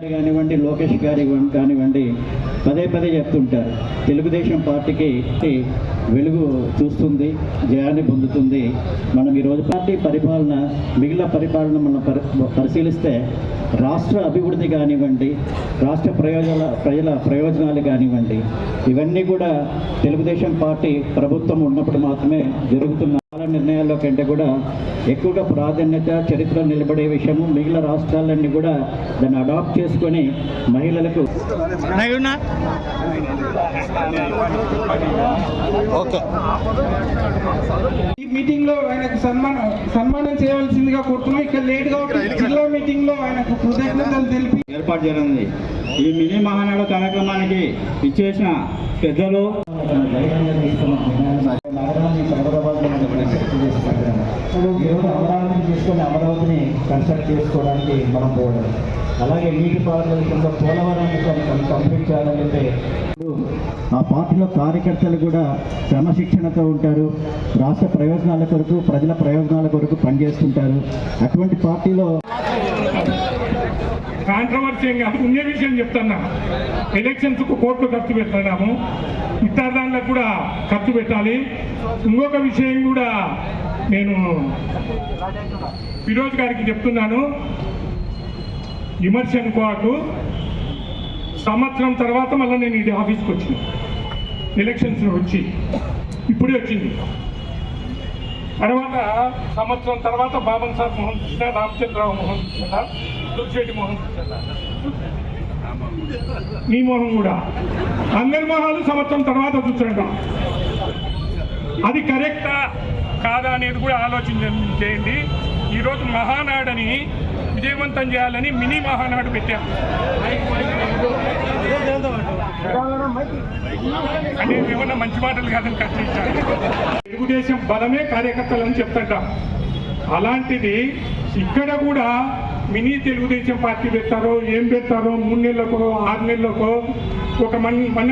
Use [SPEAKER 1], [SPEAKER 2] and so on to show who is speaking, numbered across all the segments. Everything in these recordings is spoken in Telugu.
[SPEAKER 1] కానివ్వండి లోకేష్ గారి కానివ్వండి పదే పదే చెప్తుంటారు. తెలుగుదేశం పార్టీకి వెలుగు చూస్తుంది జయాన్ని పొందుతుంది. మనం ఈరోజు పార్టీ పరిపాలన మిగిలిన పరిపాలన మనం పరిశీలిస్తే రాష్ట్ర అభివృద్ధి కానివ్వండి రాష్ట్ర ప్రయోజన ప్రజల ప్రయోజనాలు కానివ్వండి ఇవన్నీ కూడా తెలుగుదేశం పార్టీ ప్రభుత్వం ఉన్నప్పుడు మాత్రమే జరుగుతున్నాయి. చాలా నిర్ణయాల్లో కంటే కూడా ఎక్కువగా ప్రాధాన్యత చరిత్ర నిలబడే విషయము మిగిలిన రాష్ట్రాలన్నీ కూడా దాన్ని అడాప్ట్ చేసుకొని మహిళలకు
[SPEAKER 2] ఓకే.
[SPEAKER 3] ఈ మీటింగ్లో ఆయనకు సన్మానం సన్మానం చేయవలసిందిగా కోరుతున్నాం. ఇక్కడ లేట్గా ఉంటుంది. జిల్లా మీటింగ్లో ఆయనకు కృతజ్ఞతలు తెలిపి
[SPEAKER 4] ఏర్పాటు చేయనుంది ఈ మినీ మహానాడు కార్యక్రమానికి ఇచ్చేసిన పెద్దలు
[SPEAKER 1] ధైర్యంగా తీసుకున్న నగరాన్ని హైదరాబాద్లో మనం కన్స్ట్రక్ట్ ఇప్పుడు ఈరోజు అమరావతిని తీసుకొని అమరావతిని కన్స్ట్రక్ట్ చేసుకోవడానికి మనం పోవడం అలాగే నీటిపారుదల కింద పోలవరాన్ని కనుక కంప్లీట్ చేయాలంటే ఇప్పుడు ఆ పార్టీలో కార్యకర్తలు కూడా క్రమశిక్షణతో ఉంటారు. రాష్ట్ర ప్రయోజనాల కొరకు ప్రజల ప్రయోజనాల కొరకు పనిచేస్తుంటారు. అటువంటి పార్టీలో
[SPEAKER 5] కాంట్రవర్సీగా విషయం చెప్తున్నా. ఎలక్షన్స్ కోర్టు కోట్లు ఖర్చు పెడుతున్నాము ఇతర దాంట్లో కూడా ఖర్చు పెట్టాలి. ఇంకొక విషయం కూడా నేను ఫిరోజ్ గారికి చెప్తున్నాను. విమర్శ అనుకోకు సంవత్సరం తర్వాత మళ్ళీ నేను ఇది ఆఫీస్కి వచ్చింది ఎలక్షన్స్ వచ్చి. ఇప్పుడే వచ్చింది. తర్వాత సంవత్సరం తర్వాత బాబన్ సార్ మోహన్ కృష్ణ రామచంద్రరావు మోహన్ కృష్ణ మోహన్ కృష్ణ. నీ మోహన్ కూడా. అందరి మోహాలు సంవత్సరం తర్వాత చూస్తుంటాం అది కరెక్టా? కాదా అనేది కూడా ఆలోచన చేయండి. ఈరోజు మహానాడని విజయవంతం చేయాలని మినీ మహానాడు పెట్టాం. అంటే ఏమన్నా మంచి మాటలు కాదని కట్టించాలి తెలుగుదేశం బలమే కార్యకర్తలు అని చెప్తుంటాం. అలాంటిది ఇక్కడ కూడా మినీ తెలుగుదేశం పార్టీ పెడతారో ఏం పెడతారో మూడు నెలలకో ఆరు నెలలకో ఒక మన్ మన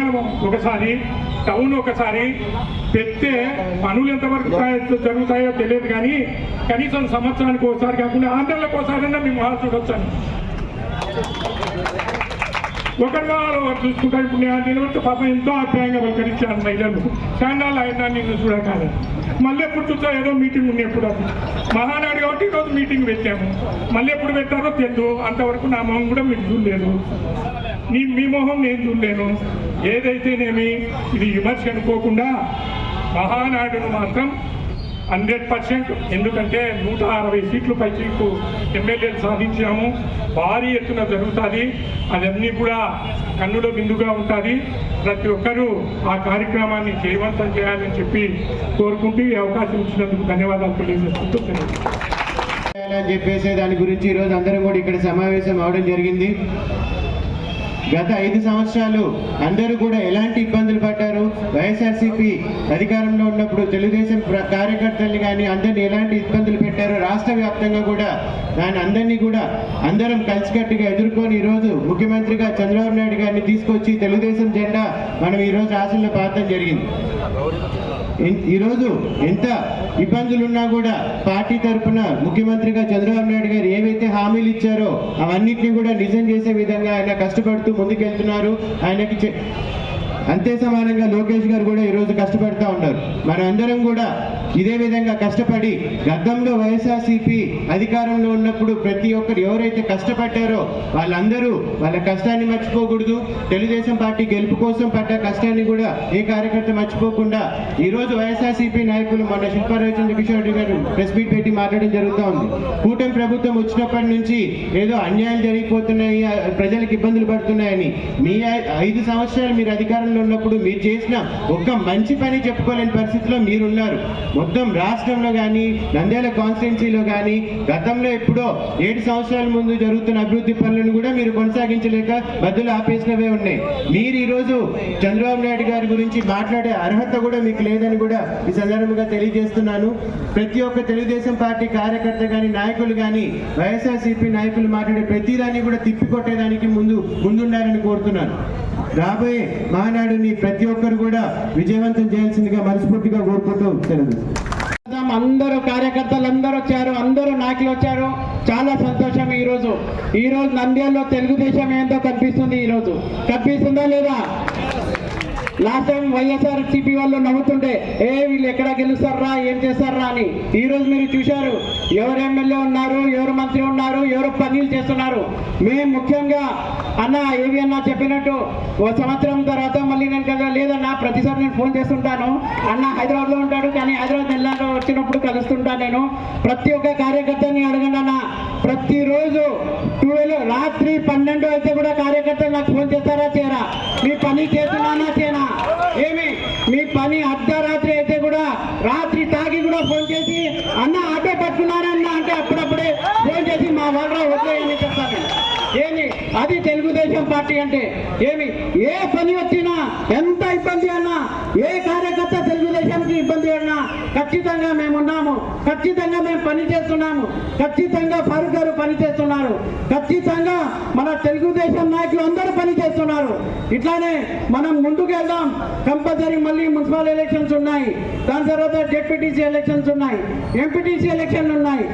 [SPEAKER 5] ఒకసారి టౌన్ ఒకసారి పెడితే పనులు ఎంతవరకు జరుగుతాయో తెలియదు కానీ కనీసం సంవత్సరానికి ఒకసారి కాకుండా ఆరు నెలలకు ఒకసారైనా మేము హాల్ చూడొచ్చాను ఒకరి వాళ్ళు ఒకరు చూసుకుంటారు. ఇప్పుడు నేను నిలబడితే పాపం ఎంతో ఆప్యాయంగా పలకరించాను మహిళలు. చాండాలు ఆయన నిన్ను చూడకాలి మళ్ళీ ఎప్పుడు చూస్తా ఏదో మీటింగ్ ఉంది ఎప్పుడు అది. మహానాడు కాబట్టి ఈరోజు మీటింగ్ పెట్టాము. మళ్ళీ ఎప్పుడు పెట్టారో తెలియదు అంతవరకు నా మొహం కూడా మీరు చూడలేదు. నీ మీ మొహం నేను చూడలేను. ఏదైతేనేమి ఇది విమర్శ అనుకోకుండా మహానాడును మాత్రం హండ్రెడ్ పర్సెంట్. ఎందుకంటే నూట అరవై సీట్లు పైచీకు ఎమ్మెల్యేలు సాధించాము. భారీ ఎత్తున జరుగుతుంది. అదన్నీ కూడా కన్నుల బిందుగా ఉంటుంది. ప్రతి ఒక్కరూ ఆ కార్యక్రమాన్ని జయవంతం చేయాలని చెప్పి కోరుకుంటూ ఈ అవకాశం ఇచ్చినందుకు ధన్యవాదాలు తెలియజేసుకుంటూ
[SPEAKER 6] చెప్పేసి దాని గురించి ఈరోజు అందరం కూడా ఇక్కడ సమావేశం అవడం జరిగింది. గత ఐదు సంవత్సరాలు అందరూ కూడా ఎలాంటి ఇబ్బందులు పడ్డారు? వైఎస్ఆర్సీపీ అధికారంలో ఉన్నప్పుడు తెలుగుదేశం కార్యకర్తల్ని కానీ అందరిని ఎలాంటి ఇబ్బందులు పెట్టారో రాష్ట్ర వ్యాప్తంగా కూడా దాని అందరినీ కూడా అందరం కలిసికట్టుగా ఎదుర్కొని ఈరోజు ముఖ్యమంత్రిగా చంద్రబాబు నాయుడు గారిని తీసుకొచ్చి తెలుగుదేశం జెండా మనం ఈరోజు రాష్ట్రంలో పాతం జరిగింది. ఈరోజు ఎంత ఇబ్బందులున్నా కూడా పార్టీ తరఫున ముఖ్యమంత్రిగా చంద్రబాబు నాయుడు గారు ఏవైతే హామీలు ఇచ్చారో అవన్నిటిని కూడా నిజం చేసే విధంగా ఆయన కష్టపడుతూ ముందుకెళ్తున్నారు. ఆయనకి అంతే సమానంగా లోకేష్ గారు కూడా ఈరోజు కష్టపడుతూ ఉన్నారు. మన అందరం కూడా ఇదే విధంగా కష్టపడి గతంలో వైఎస్ఆర్సీపీ అధికారంలో ఉన్నప్పుడు ప్రతి ఒక్కరు ఎవరైతే కష్టపడ్డారో వాళ్ళందరూ వాళ్ళ కష్టాన్ని మర్చిపోకూడదు. తెలుగుదేశం పార్టీ గెలుపు కోసం పడ్డ కష్టాన్ని కూడా ఏ కార్యకర్త మర్చిపోకుండా ఈ రోజు వైఎస్ఆర్సీపీ నాయకులు మన శిల్పా రవిచంద్ర కిషోర్ గారు ప్రెస్ మీట్ పెట్టి మాట్లాడడం జరుగుతూ ఉంది. కూటమి ప్రభుత్వం వచ్చినప్పటి నుంచి ఏదో అన్యాయం జరిగిపోతున్నాయి ప్రజలకు ఇబ్బందులు పడుతున్నాయని మీ ఐదు సంవత్సరాలు మీరు అధికారంలో ఉన్నప్పుడు మీరు చేసిన ఒక్క మంచి పని చెప్పుకోలేని పరిస్థితిలో మీరున్నారు. మొత్తం రాష్ట్రంలో కానీ నంద్యాల కాన్స్టిట్యున్సీలో కానీ గతంలో ఎప్పుడో ఏడు సంవత్సరాల ముందు జరుగుతున్న అభివృద్ధి పనులను కూడా మీరు కొనసాగించలేక బదులు ఆపేసినవే ఉన్నాయి. మీరు ఈరోజు చంద్రబాబు నాయుడు గారి గురించి మాట్లాడే అర్హత కూడా మీకు లేదని కూడా ఈ సందర్భంగా తెలియజేస్తున్నాను. ప్రతి ఒక్క తెలుగుదేశం పార్టీ కార్యకర్త కానీ నాయకులు కానీ వైఎస్ఆర్సీపీ నాయకులు మాట్లాడే ప్రతిదాన్ని కూడా తిప్పికొట్టేదానికి ముందు ముందుండాలని కోరుతున్నాను. రాబోయే మహానాడుని ప్రతి ఒక్కరు కూడా విజయవంతం చేయాల్సిందిగా మనస్ఫూర్తిగా కోరుకుంటూ సెలవు.
[SPEAKER 2] అందరూ కార్యకర్తలు అందరూ వచ్చారు. అందరూ నాయకులు వచ్చారు. చాలా సంతోషం ఈ రోజు ఈ రోజు నంద్యాలలో తెలుగుదేశం ఏందో కనిపిస్తుంది ఈ రోజు కనిపిస్తుందా లేదా? లాస్ట్ టైం వైఎస్ఆర్ సిపి వాళ్ళు నవ్వుతుంటే ఏ వీళ్ళు ఎక్కడ గెలుస్తారా ఏం చేస్తారా అని. ఈ రోజు మీరు చూశారు ఎవరు ఎమ్మెల్యే ఉన్నారు ఎవరు మంత్రి ఉన్నారు ఎవరు పనులు చేస్తున్నారు. మేము ముఖ్యంగా అన్న ఏవి అన్న చెప్పినట్టు ఓ సంవత్సరం తర్వాత మళ్ళీ నేను కదా లేదన్నా ప్రతిసారి నేను ఫోన్ చేస్తుంటాను. అన్న హైదరాబాద్లో ఉంటాడు కానీ హైదరాబాద్ నెలలో వచ్చినప్పుడు కలుస్తుంటాను నేను. ప్రతి ఒక్క కార్యకర్తని అడగండి అన్న. ప్రతిరోజు ట్వెల్వ్ రాత్రి పన్నెండు అయితే కూడా కార్యకర్తలు నాకు ఫోన్ చేస్తారా చేయరా? మీ పని చేస్తున్నానా చేనా ఏమి? మీ పని అర్ధరాత్రి అయితే కూడా రాత్రి తాగి కూడా ఫోన్ చేసి అన్న ఆటో పట్టుకున్నారన్న అంటే అప్పుడప్పుడే ఫోన్ చేసి మా వాళ్ళ వదిలేయని చెప్తాను ఏమి? అది తెలుగుదేశం పార్టీ అంటే ఏమి? ఏ పని వచ్చినా ఎంత ఇబ్బంది అన్నా ఏ కార్యకర్త ఖచ్చితంగా మేము ఉన్నాము ఖచ్చితంగా మేము పని చేస్తున్నాము. ఖచ్చితంగా ఫారూక్ గారు పనిచేస్తున్నారు ఖచ్చితంగా మన తెలుగుదేశం నాయకులు అందరూ పనిచేస్తున్నారు ఇట్లానే మనం ముందుకు వెళ్దాం కంపల్సరీ మళ్ళీ మున్సిపల్ ఎలక్షన్స్ ఉన్నాయి. దాని తర్వాత డెప్యూటీసీ ఎలక్షన్స్ ఉన్నాయి. ఎంపీటీసీ ఎలక్షన్లు ఉన్నాయి.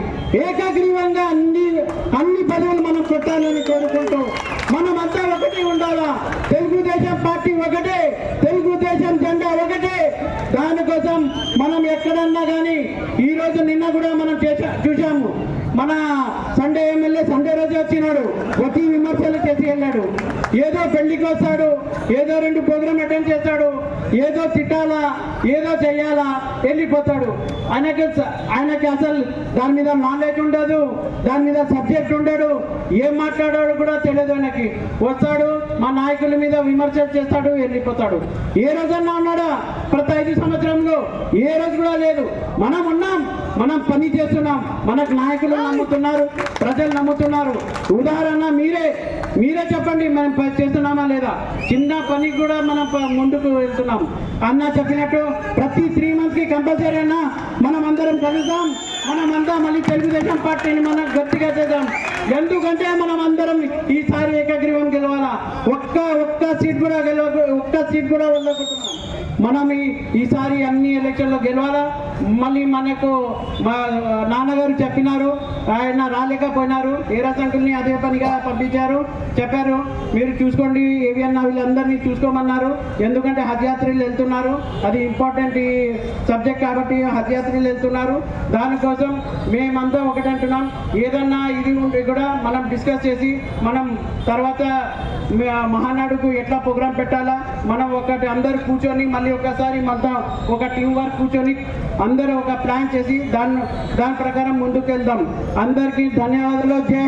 [SPEAKER 2] ఏకగ్రీవంగా అన్ని అన్ని పదవులు మనం కొట్టాలని కోరుకుంటూ మనం పార్టీ ఉండాలా? తెలుగుదేశం పార్టీ ఒకటే తెలుగుదేశం జెండా ఒకటే. దానికోసం మనం ఎక్కడన్నా కానీ ఈ రోజు నిన్న కూడా మనం చేసా చూసాము మన సండే ఎమ్మెల్యే సండే రోజు వచ్చినాడు. వచ్చి విమర్శలు చేసి వెళ్ళాడు. ఏదో పెళ్ళికి వస్తాడు ఏదో రెండు ప్రోగ్రామ్ అటెండ్ చేస్తాడు ఏదో తిట్టాలా ఏదో చెయ్యాలా వెళ్ళిపోతాడు. ఆయనకి ఆయనకి అసలు దాని మీద నాలెడ్జ్ ఉండదు దాని మీద సబ్జెక్ట్ ఉండడు ఏం మాట్లాడాడు కూడా తెలియదు ఆయనకి. వస్తాడు మా నాయకుల మీద విమర్శలు చేస్తాడు వెళ్ళిపోతాడు. ఏ రోజన్నా ఉన్నాడా? ప్రతి ఐదు సంవత్సరంలో. ఏ రోజు కూడా లేదు. మనం ఉన్నాం మనం పని చేస్తున్నాం మనకు నాయకులు నమ్ముతున్నారు ప్రజలు నమ్ముతున్నారు. ఉదాహరణ మీరే మీరే చెప్పండి మనం చేస్తున్నామా లేదా? చిన్న పనికి కూడా మనం ముందుకు వెళ్తున్నాం. అన్న చెప్పినట్టు ప్రతి త్రీ మంత్స్కి కంపల్సరీ అన్న మనం అందరం కలుద్దాం మనం అంతా మళ్ళీ తెలుగుదేశం పార్టీని మనం గట్టిగా చేద్దాం. ఎందుకంటే మనం అందరం ఈసారి ఏకగ్రీవం గెలవాలా? ఒక్క ఒక్క సీట్ కూడా గెలవ ఒక్క సీట్ కూడా వదలకుంటున్నాం మనం ఈసారి అన్ని ఎలక్షన్లో గెలవాలా? మళ్ళీ మనకు మా నాన్నగారు చెప్పినారు ఆయన రాలేకపోయినారు ఏ రసంకుల్ని అదే పనిగా పంపించారు చెప్పారు మీరు చూసుకోండి ఏవి అన్న వీళ్ళందరినీ చూసుకోమన్నారు ఎందుకంటే హజ్యాత్రలు వెళ్తున్నారు అది ఇంపార్టెంట్ ఈ సబ్జెక్ట్ కాబట్టి హజ్యాత్రలు వెళ్తున్నారు దానికోసం మేమంతా ఒకటంటున్నాం ఏదన్నా ఇది ఉంటే కూడా మనం డిస్కస్ చేసి మనం తర్వాత మహానాడుకు ఎట్లా ప్రోగ్రాం పెట్టాలా మనం ఒకటి అందరు కూర్చొని మళ్ళీ ఒకసారి మొత్తం ఒక టీం వర్క్ కూర్చొని అందరూ ఒక ప్లాన్ చేసి దాని దాని ప్రకారం ముందుకు వెళ్దాం అందరికీ ధన్యవాదాలు. జై